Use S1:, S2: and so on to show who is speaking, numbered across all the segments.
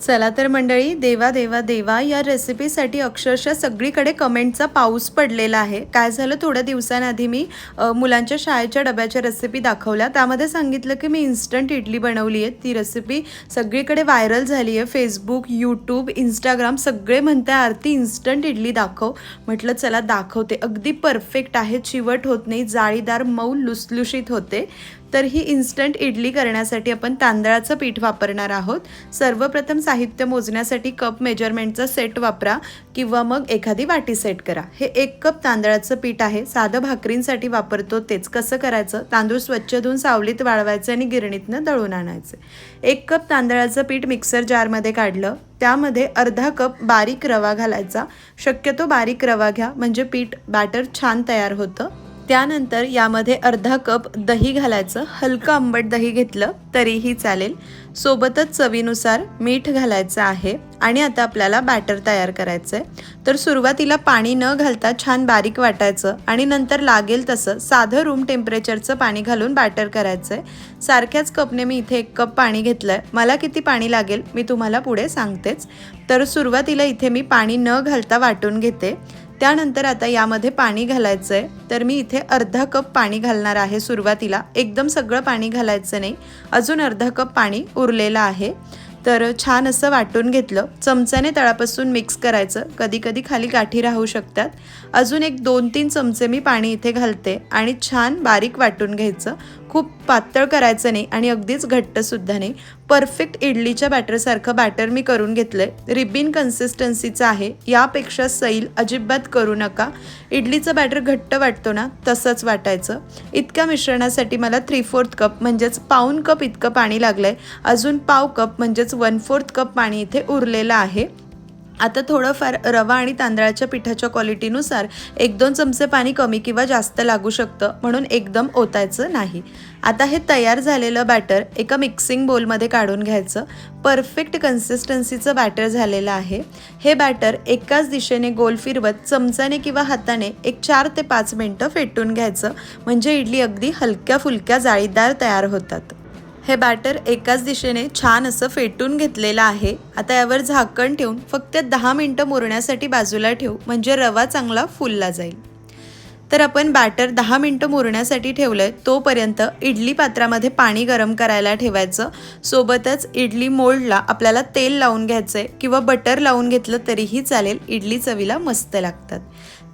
S1: चला तर मंडळी देवा देवा देवा या रेसिपीसाठी अक्षरशः सगळीकडे कमेंटचा पाऊस पडलेला आहे. काय झालं? थोड्या दिवसांआधी मी मुलांच्या शाळेच्या डब्याच्या रेसिपी दाखवल्या. त्यामध्ये सांगितलं की मी इन्स्टंट इडली बनवली आहे. ती रेसिपी सगळीकडे व्हायरल झाली आहे. फेसबुक यूट्यूब इंस्टाग्राम सगळे म्हणते आरती इन्स्टंट इडली दाखव. म्हटलं चला दाखवते. अगदी परफेक्ट आहे. चिवट होत नाही. जाळीदार मऊ लुसलुशीत होते. तर ही इन्स्टंट इडली करण्यासाठी आपण तांदळाचं पीठ वापरणार आहोत. सर्वप्रथम साहित्य मोजण्यासाठी कप मेजरमेंटचा सेट वापरा किंवा मग एखादी वाटी सेट करा. हे एक कप तांदळाचं पीठ आहे. साधं भाकरींसाठी वापरतो. तेच कसं करायचं? तांदूळ स्वच्छ धुवून सावलीत वाळवायचे आणि गिरणीतनं दळून आणायचे. एक कप तांदळाचं पीठ मिक्सर जारमध्ये काढलं. त्यामध्ये अर्धा कप बारीक रवा घालायचा. शक्यतो बारीक रवा घ्या. म्हणजे पीठ बॅटर छान तयार होतं. त्यानंतर यामध्ये अर्धा कप दही घालायचं हलकं आंबट दही घेतलं तरीही चालेल. सोबतच चवीनुसार मीठ घालायचं आहे आणि आता आपल्याला बॅटर तयार करायचं आहे तर सुरुवातीला पाणी न घालता छान बारीक वाटायचं आणि नंतर लागेल तसं साधं रूम टेम्परेचरचं पाणी घालून बॅटर करायचं आहे सारख्याच कपने मी इथे एक कप पाणी घेतलं आहे मला किती पाणी लागेल मी तुम्हाला पुढे सांगतेच. तर सुरुवातीला इथे मी पाणी न घालता वाटून घेते. त्यानंतर आता यामध्ये पाणी घालायचं आहे तर मी इथे अर्धा कप पाणी घालणार आहे सुरुवातीला. एकदम सगळं पाणी घालायचं नाही. अजून अर्धा कप पाणी उरलेलं आहे. तर छान असं वाटून घेतलं. चमच्याने तळापासून मिक्स करायचं. कधी कधी खाली गाठी राहू शकतात. अजून एक दोन तीन चमचे मी पाणी इथे घालते आणि छान बारीक वाटून घ्यायचं. खूप पातळ करायचं नाही आणि अगदीच घट्टसुद्धा नाही. परफेक्ट इडलीच्या बॅटरसारखं बॅटर मी करून घेतलं आहे रिबिन कन्सिस्टन्सीचं आहे. यापेक्षा सैल अजिबात करू नका. इडलीचं बॅटर घट्ट वाटतो ना तसंच वाटायचं. इतक्या मिश्रणासाठी मला थ्री फोर्थ कप म्हणजेच पाऊन कप इतकं पाणी लागलं आहे अजून पाव कप म्हणजेच वन फोर्थ कप पाणी इथे उरलेलं आहे. आता थोडंफार रवा आणि तांदळाच्या पिठाच्या क्वालिटीनुसार एक दोन चमचे पाणी कमी किंवा जास्त लागू शकतं म्हणून एकदम ओतायचं नाही. आता हे तयार झालेलं बॅटर एका मिक्सिंग बोलमध्ये काढून घ्यायचं. परफेक्ट कन्सिस्टन्सीचं बॅटर झालेलं आहे. हे बॅटर एकाच दिशेने गोल फिरवत चमचाने किंवा हाताने एक चार ते पाच मिनटं फेटून घ्यायचं. म्हणजे इडली अगदी हलक्या फुलक्या जाळीदार तयार होतात. हे बॅटर एकाच दिशेने छान असं फेटून घेतलेलं आहे. आता यावर झाकण ठेवून फक्त दहा मिनटं मुरण्यासाठी बाजूला ठेवू म्हणजे रवा चांगला फुलला जाईल. तर आपण बॅटर दहा मिनटं मुरण्यासाठी ठेवलं आहे तोपर्यंत इडली पात्रामध्ये पाणी गरम करायला ठेवायचं. सोबतच इडली मोल्डला आपल्याला तेल लावून घ्यायचं आहे किंवा बटर लावून घेतलं तरीही चालेल इडली चवीला मस्त लागतात.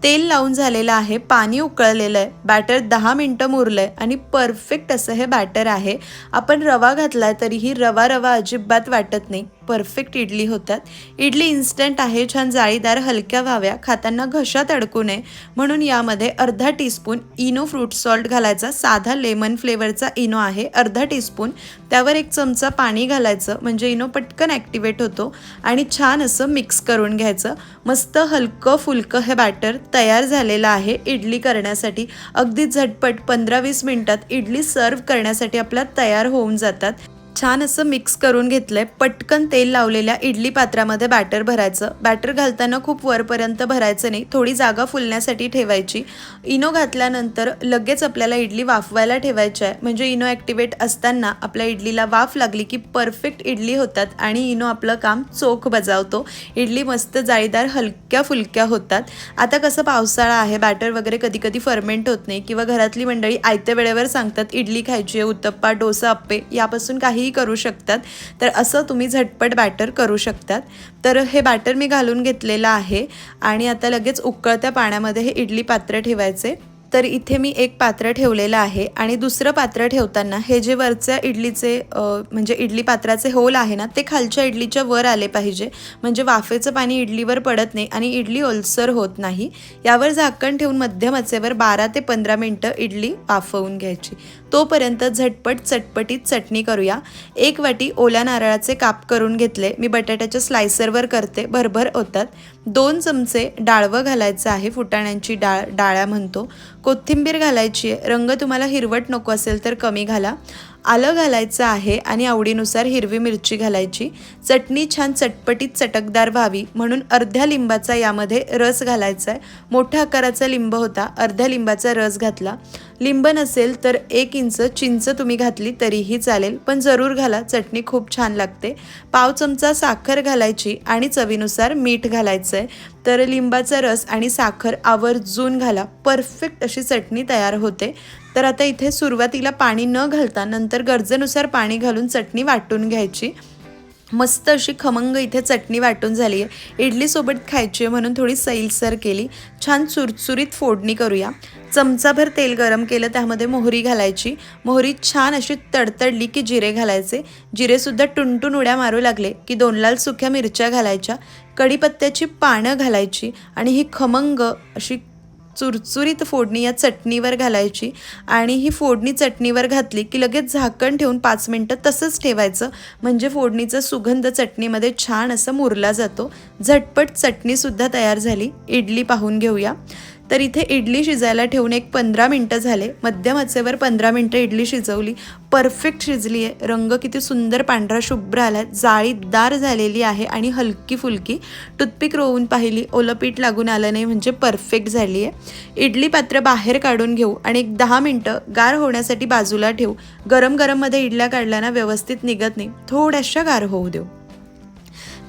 S1: तेल लावून झालेलं आहे पाणी उकळलेलं आहे बॅटर दहा मिनटं मुरलं आहे आणि परफेक्ट असं हे बॅटर आहे. आपण रवा घातला आहे तरीही रवा रवा अजिबात वाटत नाही. परफेक्ट इडली होतात. इडली इन्स्टंट आहे छान जाळीदार हलक्या व्हाव्या खाताना घशात अडकू नये. म्हणून यामध्ये अर्धा टीस्पून इनो फ्रूट सॉल्ट घालायचा. साधा लेमन फ्लेवरचा इनो आहे अर्धा टीस्पून त्यावर एक चमचा पाणी घालायचं म्हणजे इनो पटकन ॲक्टिवेट होतो आणि छान असं मिक्स करून घ्यायचं. मस्त हलकं फुलकं हे बॅटर तयार झालेलं आहे इडली करण्यासाठी. अगदी झटपट पंधरा वीस मिनटात इडली सर्व करण्यासाठी आपल्या तयार होऊन जातात. छान असं मिक्स करून घेतलंय. पटकन तेल लावलेल्या इडली पात्रामध्ये बॅटर भरायचं. बॅटर घालताना खूप वरपर्यंत भरायचं नाही. थोडी जागा फुलण्यासाठी ठेवायची. इनो घातल्यानंतर लगेच आपल्याला इडली वाफवायला ठेवायची आहे. म्हणजे इनो ॲक्टिवेट असताना आपल्या इडलीला वाफ लागली की परफेक्ट इडली होतात आणि इनो आपलं काम चोख बजावतो. इडली मस्त जाळीदार हलक्या फुलक्या होतात. आता कसं पावसाळा आहे बॅटर वगैरे कधी कधी फर्मेंट होत नाही किंवा घरातली मंडळी आयत्या वेळेवर सांगतात इडली खायची आहे उत्तप्पा डोसा अप्पे यापासून काही काहीही करू शकतात. तर असं तुम्ही झटपट बॅटर करू शकतात. तर हे बॅटर मी घालून घेतलेलं आहे. आणि आता लगेच उकळत्या पाण्यामध्ये हे इडली पात्र ठेवायचे. तर इथे मी एक पात्र ठेवलेलं आहे आणि दुसरं पात्र ठेवताना हे जे वरच्या इडलीचे म्हणजे इडली पात्राचे होल आहे ना ते खालच्या इडलीच्या वर आले पाहिजे. म्हणजे वाफेचं पाणी इडलीवर पडत नाही आणि इडली ओलसर होत नाही. यावर झाकण ठेवून मध्यम आचेवर बारा ते पंधरा मिनटं इडली वाफवून घ्यायची. तोपर्यंत झटपट चटपटीत चटणी करूया. एक वाटी ओल्या नारळाचे काप करून घेतले. मी बटाट्याच्या स्लायसरवर करते. भरभर होतात दोन चमचे डाळवं घालायचं आहे फुटाण्यांची डाळ डाळ्या म्हणतो. कोथिंबीर घालायची आहे. रंग तुम्हाला हिरवट नको असेल तर कमी घाला. आलं घालायचं आहे आणि आवडीनुसार हिरवी मिरची घालायची. चटणी छान चटपटीत चटकदार व्हावी म्हणून अर्ध्या लिंबाचा यामध्ये रस घालायचा आहे मोठ्या आकाराचा लिंब होता. अर्ध्या लिंबाचा रस घातला. लिंब नसेल तर एक इंच चिंच तुम्ही घातली तरीही चालेल पण जरूर घाला. चटणी खूप छान लागते. पाव चमचा साखर घालायची आणि चवीनुसार मीठ घालायचं आहे तर लिंबाचा रस आणि साखर आवर्जून घाला. परफेक्ट अशी चटणी तयार होते. तर आता इथे सुरुवातीला पाणी न घालता नंतर गरजेनुसार पाणी घालून चटणी वाटून घ्यायची. मस्त अशी खमंग इथे चटणी वाटून झाली आहे. इडलीसोबत खायची आहे म्हणून थोडी सैलसर केली. छान चुरचुरीत फोडणी करूया. चमचाभर तेल गरम केलं त्यामध्ये मोहरी घालायची. मोहरी छान अशी तडतडली की जिरे घालायचे. जिरेसुद्धा टुनटुन उड्या मारू लागले की दोन लाल सुक्या मिरच्या घालायच्या. कढीपत्त्याची पानं घालायची आणि ही खमंग अशी चुरचुरीत फोडणी या चटणीवर घालायची. आणि ही फोडणी चटणीवर घातली की लगेच झाकण ठेवून पाच मिनटं तसंच ठेवायचं. म्हणजे फोडणीचा सुगंध चटणीमध्ये छान असं मुरला जातो. झटपट चटणीसुद्धा तयार झाली. इडली पाहून घेऊया. तर इथे इडली शिजायला ठेवून एक पंधरा मिनटं झाले. मध्यम आचेवर पंधरा मिनटं इडली शिजवली. परफेक्ट शिजली आहे रंग किती सुंदर पांढरा शुभ्र आला जाळीदार झालेली आहे आणि हलकी फुलकी. टूथपिक रोवून पाहिली. ओलं पीठ लागून आलं नाही म्हणजे परफेक्ट झाली आहे इडली पात्र बाहेर काढून घेऊ आणि एक दहा मिनटं गार होण्यासाठी बाजूला ठेवू. गरम गरममध्ये इडल्या काढल्याना व्यवस्थित निघत नाही. थोड्याशा गार होऊ देऊ.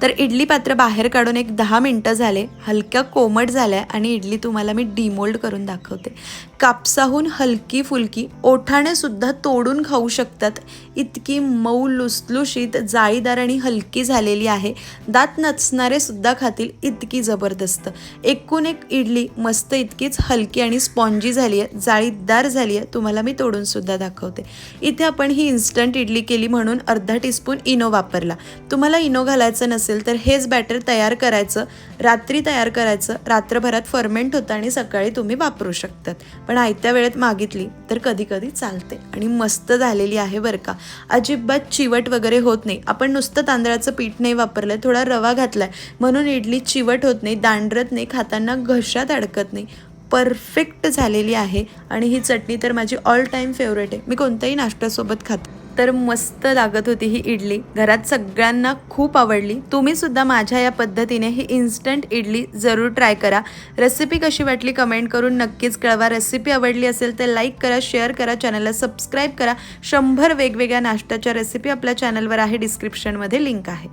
S1: तर इडली पात्र बाहेर काढून एक दहा मिनटं झाले हलक्या कोमट झाल्या आणि इडली तुम्हाला मी डिमोल्ड करून दाखवते. कापसाहून हलकी फुलकी ओठाणेसुद्धा तोडून खाऊ शकतात. इतकी मऊ लुसलुशीत जाळीदार आणि हलकी झालेली आहे. दात नचणारे सुद्धा खातील इतकी जबरदस्त. एकूण एक इडली मस्त इतकीच हलकी आणि स्पॉन्जी झाली आहे जाळीदार झाली आहे तुम्हाला मी तोडून सुद्धा दाखवते. इथे आपण ही इन्स्टंट इडली केली म्हणून अर्धा टीस्पून इनो वापरला. तुम्हाला इनो घालायचं नसेल असेल तर हेच बॅटर तयार करायचं. रात्री तयार करायचं. रात्रभरात फर्मेंट होतं आणि सकाळी तुम्ही वापरू शकतात. पण आयत्या वेळेत मागितली तर कधी कधी चालते आणि मस्त झालेली आहे बरं का. अजिबात चिवट वगैरे होत नाही. आपण नुसतं तांदळाचं पीठ नाही वापरलं थोडा रवा घातलाय. म्हणून इडली चिवट होत नाही दांडरत नाही खाताना घशात अडकत नाही. परफेक्ट झालेली आहे आणि ही चटणी तर माझी ऑल टाईम फेवरेट आहे. मी कोणत्याही नाश्त्यासोबत खाते तर मस्त लागत होती ही इडली. घरात सगळ्यांना खूप आवडली. तुम्ही सुद्धा माझ्या या पद्धतीने ही इन्स्टंट इडली जरूर ट्राय करा. रेसिपी कशी वाटली कमेंट करून नक्कीच कळवा. रेसिपी आवडली असेल तर लाईक करा शेअर करा चॅनलला सबस्क्राईब करा. शंभर वेगवेगळ्या नाश्त्याच्या रेसिपी आपल्या चॅनलवर आहे. डिस्क्रिप्शनमध्ये लिंक आहे.